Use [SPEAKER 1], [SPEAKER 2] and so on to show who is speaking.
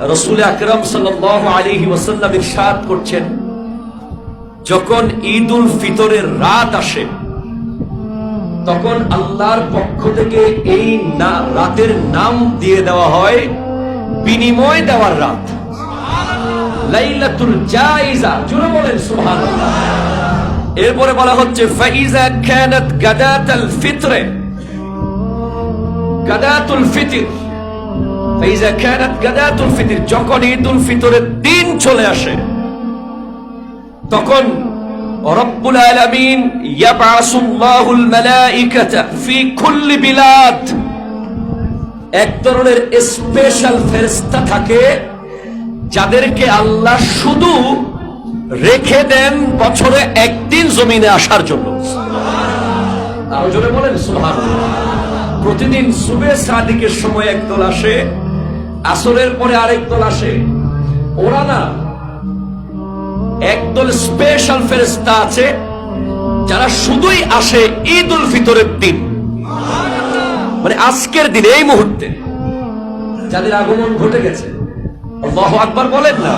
[SPEAKER 1] রসুল আকরম সাল্লাহ আলিহি ওসাল্লাম ইরশাদ করছেন, যখন ঈদ উল ফিতরের রাত আসে, তখন আল্লাহর পক্ষ থেকে এই রাতের নাম দিয়ে দেওয়া হয়, বিনিময় দেওয়ার রাত। এরপরে বলা হচ্ছে ফিতরে। গাদাতুল ফিতর। যখন ঈদুল ফিতরের দিন চলে আসে, তখন এক ধরনের স্পেশাল থাকে যাদেরকে আল্লাহ শুধু রেখে দেন বছরে একদিন জমিনে আসার জন্য। বলেন প্রতিদিন সুবে সাদিকের সময় একদল আসে আসরের পরে আরেক দল আসে। ওরা না একদল স্পেশাল ফেরেস্তা আছে, যারা শুধুই আসে ঈদ উল ফিতরের দিন। মানে আজকের দিনে, এই মুহূর্তে। যাদের আগমন ঘটে গেছে। আল্লাহু আকবার বলেন না।